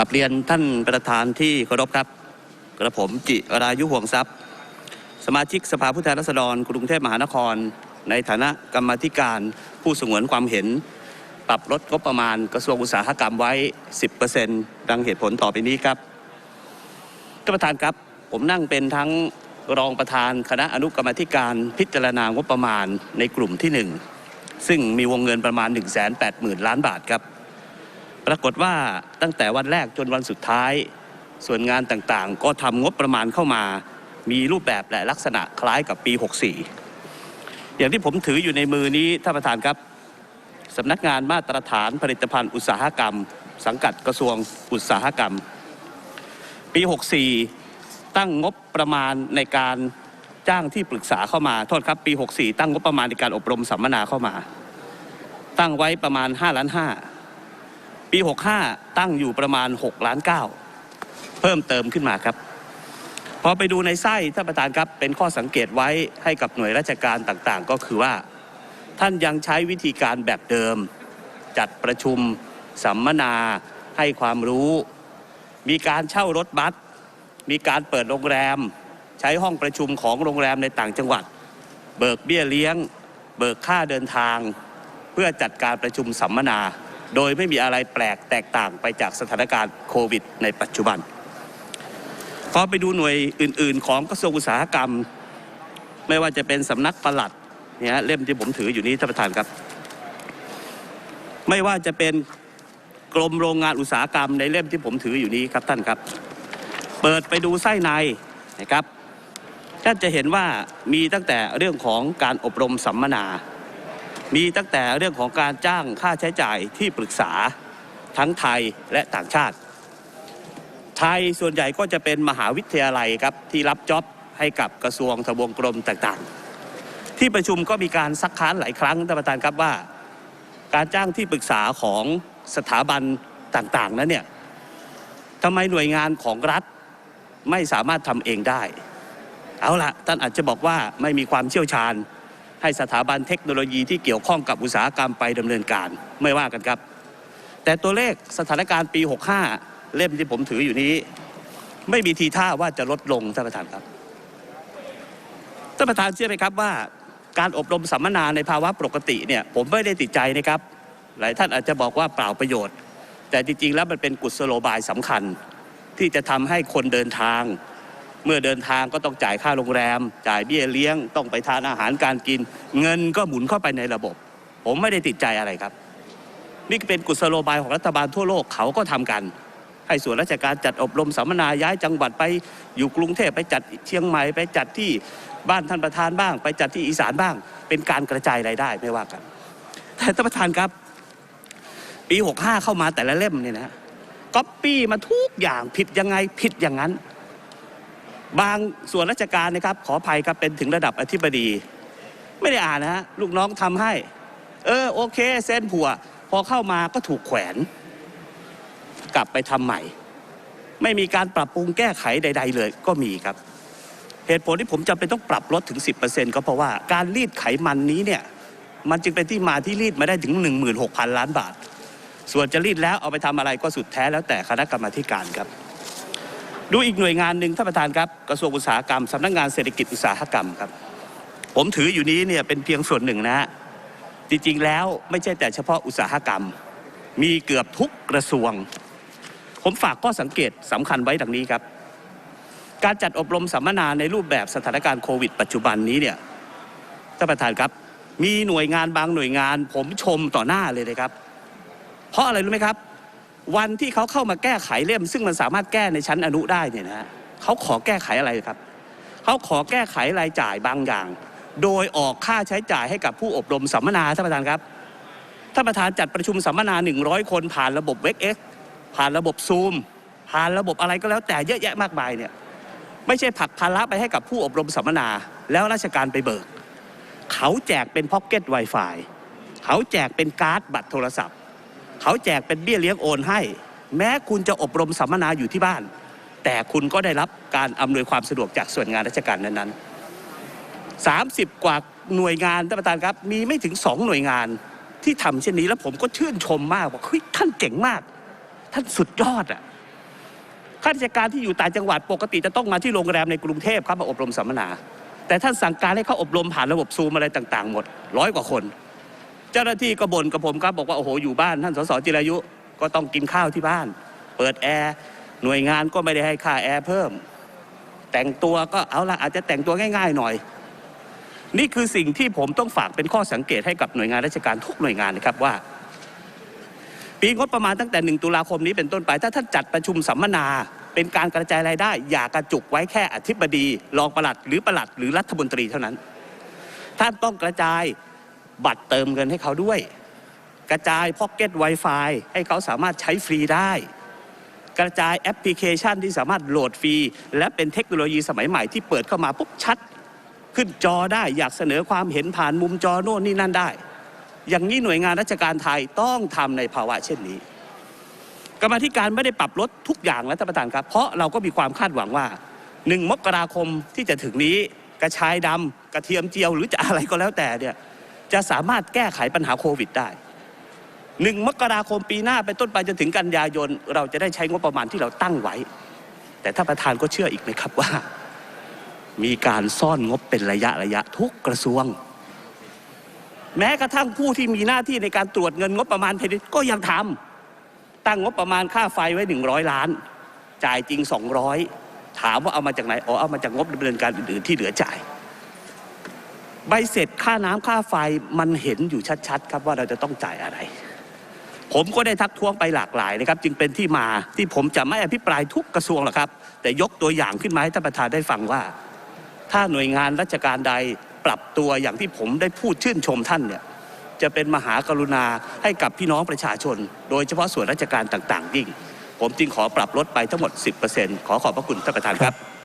กับเรียนท่านประธานที่เคารพครับ กระผมจิรายุห่วงทรัพย์ สมาชิกสภาผู้แทนราษฎรกรุงเทพมหานคร ในฐานะกรรมธิการผู้สงวนความเห็น ปรับลดงบประมาณกระทรวงอุตสาหกรรมไว้ 10%ดังเหตุผลต่อไปนี้ครับท่านประธานครับผมนั่งเป็นทั้งรองประธานคณะอนุกรรมธิการพิจารณางบประมาณในกลุ่มที่ 1 ซึ่งมีวงเงินประมาณ 180,000 ล้านบาทครับ ปรากฏว่าตั้งแต่วันแรกจนวันสุดท้าย ส่วนงานต่างๆ ก็ทำงบประมาณเข้ามา มีรูปแบบและลักษณะคล้ายกับปี 64 อย่างที่ผมถืออยู่ในมือนี้ท่านประธานครับสำนักงานมาตรฐานผลิตภัณฑ์อุตสาหกรรม สังกัดกระทรวงอุตสาหกรรม ปี 64 ตั้งงบประมาณในการจ้างที่ปรึกษาเข้ามาโทษครับปี 64 ตั้งงบประมาณในการอบรมสัมมนาเข้ามา ตั้งไว้ประมาณ5ล้าน5 ปี 65 ตั้งอยู่ประมาณ6ล้าน9เพิ่มเติมขึ้นมาครับ พอไปดูในไส้ท่านประธานครับเป็นข้อสังเกตไว้ให้กับหน่วยราชการต่างๆ ก็คือว่า ท่านยังใช้วิธีการแบบเดิม จัดประชุมสัมมนาให้ความรู้ มีการเช่ารถบัสมีการเปิดโรงแรม ใช้ห้องประชุมของโรงแรมในต่างจังหวัด เบิกเบี้ยเลี้ยง เบิกค่าเดินทาง เพื่อจัดการประชุมสัมมนา โดยไม่มีอะไรแปลกแตกต่างไปจากสถานการณ์โควิด ในปัจจุบัน พอไปดูหน่วยอื่น ๆ ของกระทรวงอุตสาหกรรม ไม่ว่าจะเป็นสำนักปลัดเนี่ยเล่มที่ผมถืออยู่นี้ท่านประธานครับ ไม่ว่าจะเป็นกรมโรงงานอุตสาหกรรมในเล่มที่ผมถืออยู่นี้ครับท่านครับ เปิดไปดูไส้ในนะครับท่านจะเห็นว่ามีตั้งแต่เรื่องของการอบรมสัมมนา มีตั้งแต่เรื่องของการจ้างค่าใช้จ่ายที่ปรึกษาทั้งไทยและต่างชาติ ไทยส่วนใหญ่ก็จะเป็นมหาวิทยาลัยครับที่รับจ็อบให้กับกระทรวงทบวงกรมต่างๆ ที่ประชุมก็มีการซักค้านหลายครั้งท่านประธานครับว่า การจ้างที่ปรึกษาของสถาบันต่างๆนั้นเนี่ยทำไมหน่วยงานของรัฐไม่สามารถทำเองได้ เอาละท่านอาจจะบอกว่าไม่มีความเชี่ยวชาญ ให้สถาบันเทคโนโลยีที่เกี่ยวข้องกับอุตสาหกรรมไปดำเนินการไม่ว่ากันครับ แต่ตัวเลขสถานการณ์ปี 65 เล่มที่ผมถืออยู่นี้ ไม่มีทีท่าว่าจะลดลงท่านประธานครับท่านประธานเชื่อไหมครับว่าการอบรมสัมมนาในภาวะปกติเนี่ยผมไม่ได้ติดใจนะครับ หลายท่านอาจจะบอกว่าเปล่าประโยชน์ แต่จริงๆแล้วมันเป็นกุศโลบายสำคัญ ที่จะทำให้คนเดินทาง เมื่อเดินทางก็ต้องจ่ายค่าโรงแรม จ่ายเบี้ยเลี้ยง ต้องไปทานอาหารการกิน เงินก็หมุนเข้าไปในระบบ ผมไม่ได้ติดใจอะไรครับ นี่เป็นกุศโลบายของรัฐบาลทั่วโลกเขาก็ทำกัน ให้ส่วนราชการจัดอบรมสัมมนาย้ายจังหวัดไปอยู่กรุงเทพไปจัดเชียงใหม่ไปจัดที่บ้านท่านประธานบ้าง ไปจัดที่อีสานบ้าง เป็นการกระจายรายได้ไม่ว่ากันแต่ท่านประธานครับปี 65 เข้ามาแต่ละเล่มเนี่ยนะก๊อปปี้มาทุกอย่างผิดยังไงผิดอย่างนั้น บางส่วนราชการนะครับ ขออภัยครับเป็นถึงระดับอธิบดี ไม่ได้อ่านนะฮะลูกน้องทำให้ เออโอเคเส้นผัว พอเข้ามาก็ถูกแขวน กลับไปทำใหม่ ไม่มีการปรับปรุงแก้ไขใด ๆ เลยก็มีครับ เหตุผลที่ผมจำเป็นต้องปรับลดถึง 10%ก็เพราะว่าการรีดไขมันนี้เนี่ยมันจึงเป็นที่มาที่รีดมาได้ถึง 16,000 ล้านบาท ส่วนจะรีดแล้วเอาไปทำอะไรก็สุดแท้แล้วแต่คณะกรรมาการครับ ดูอีกหน่วยงานหนึ่งท่านประธานครับกระทรวงอุตสาหกรรมสำนักงานเศรษฐกิจอุตสาหกรรมครับ ผมถืออยู่นี้เนี่ยเป็นเพียงส่วนหนึ่งนะฮะจริงๆแล้วไม่ใช่แต่เฉพาะอุตสาหกรรม มีเกือบทุกกระทรวง ผมฝากข้อสังเกตสำคัญไว้ดังนี้ครับ การจัดอบรมสัมมนาในรูปแบบสถานการณ์โควิด ปัจจุบันนี้เนี่ยท่านประธานครับ มีหน่วยงานบางหน่วยงาน ผมชมต่อหน้าเลยนะครับ เพราะอะไรรู้ไหมครับ วันที่เขาเข้ามาแก้ไขเล่ม ซึ่งมันสามารถแก้ในชั้นอนุได้เนี่ยนะฮะเขาขอแก้ไขอะไรครับ เขาขอแก้ไขรายจ่ายบางอย่าง โดยออกค่าใช้จ่ายให้กับผู้อบรมสัมมนาท่านประธานครับท่านประธานจัดประชุมสัมมนา 100 คนผ่านระบบเว็กเอ็กผ่านระบบซูมผ่านระบบอะไรก็แล้วแต่เยอะแยะมากมายเนี่ยไม่ใช่ผลักภาระไปให้กับผู้อบรมสัมมนา แล้วราชการไปเบิก เขาแจกเป็นพ็อกเก็ต Wi-Fi เขาแจกเป็นการ์ดบัตรโทรศัพท์ เขาแจกเป็นเบี้ยเลี้ยงโอนให้ แม้คุณจะอบรมสัมมนาอยู่ที่บ้าน แต่คุณก็ได้รับการอำนวยความสะดวกจากส่วนงานราชการนั้นๆ 30 กว่าหน่วยงานท่านประธานครับ มีไม่ถึง 2 หน่วยงานที่ทำเช่นนี้แล้วผมก็ชื่นชมมากว่าเฮ้ยท่านเจ๋งมาก ท่านสุดยอดอะข้าราชการที่อยู่ต่างจังหวัดปกติจะต้องมาที่โรงแรมในกรุงเทพครับมาอบรมสัมมนา แต่ท่านสั่งการให้เขาอบรมผ่านระบบซูมอะไรต่าง ๆ หมดร้อยกว่าคน เจ้าหน้าที่ก็บ่นกับผมครับบอกว่าโอ้โหอยู่บ้านท่านสสจิรายุก็ต้องกินข้าวที่บ้าน เปิดแอร์หน่วยงานก็ไม่ได้ให้ค่าแอร์เพิ่ม แต่งตัวก็เอาละอาจจะแต่งตัวง่าย ๆ หน่อย นี่คือสิ่งที่ผมต้องฝากเป็นข้อสังเกตให้กับหน่วยงานราชการทุกหน่วยงานนะครับว่า ปีงบประมาณตั้งแต่ 1 ตุลาคมนี้เป็นต้นไป ถ้าท่านจัดประชุมสัมมนา เป็นการกระจายรายได้ อย่ากระจุกไว้แค่อธิบดีรองปลัดหรือปลัดหรือรัฐมนตรีเท่านั้น ท่านต้องกระจาย บัตรเติมเงินให้เขาด้วย กระจายพ็อกเก็ต Wi-Fi ให้เขาสามารถใช้ฟรีได้ กระจายแอปพลิเคชันที่สามารถโหลดฟรี และเป็นเทคโนโลยีสมัยใหม่ที่เปิดเข้ามาปุ๊บชัด ขึ้นจอได้อยากเสนอความเห็นผ่านมุมจอโน่นนี่นั่นได้ อย่างนี้หน่วยงานราชการไทยต้องทำในภาวะเช่นนี้กรรมธิการไม่ได้ปรับลดทุกอย่างแล้วท่านประธานครับ เพราะเราก็มีความคาดหวังว่าหนึ่งมกราคมที่จะถึงนี้กระชายดำกระเทียมเจียวหรือจะอะไรก็แล้วแต่เนี่ย จะสามารถแก้ไขปัญหาโควิดได้หนึ่งมกราคมปีหน้าเป็นต้นไปจนถึงกันยายน เราจะได้ใช้งบประมาณที่เราตั้งไว้ แต่ท่านประธานก็เชื่ออีกไหมครับว่า มีการซ่อนงบเป็นระยะระยะทุกกระทรวง แม้กระทั่งผู้ที่มีหน้าที่ในการตรวจเงินงบประมาณแผ่นดินก็ยังทำตั้งงบประมาณค่าไฟไว้หนึ่งร้อยล้าน จ่ายจริงสองร้อยถามว่าเอามาจากไหนอ๋อเอามาจากงบดำเนินการอื่นๆที่เหลือจ่าย ใบเสร็จค่าน้ำค่าไฟมันเห็นอยู่ชัดๆ ครับว่าเราจะต้องจ่ายอะไร ผมก็ได้ทักท้วงไปหลากหลายนะครับ จึงเป็นที่มาที่ผมจะไม่อภิปรายทุกกระทรวงหรอกครับ แต่ยกตัวอย่างขึ้นมาให้ท่านประธานได้ฟังว่า ถ้าหน่วยงานราชการใดปรับตัวอย่างที่ผมได้พูดชื่นชมท่านเนี่ยจะเป็นมหากรุณาให้กับพี่น้องประชาชน โดยเฉพาะส่วนราชการต่างๆยิ่ง ผมจึงขอปรับลดไปทั้งหมด 10%ขอขอบพระคุณท่านประธานครับ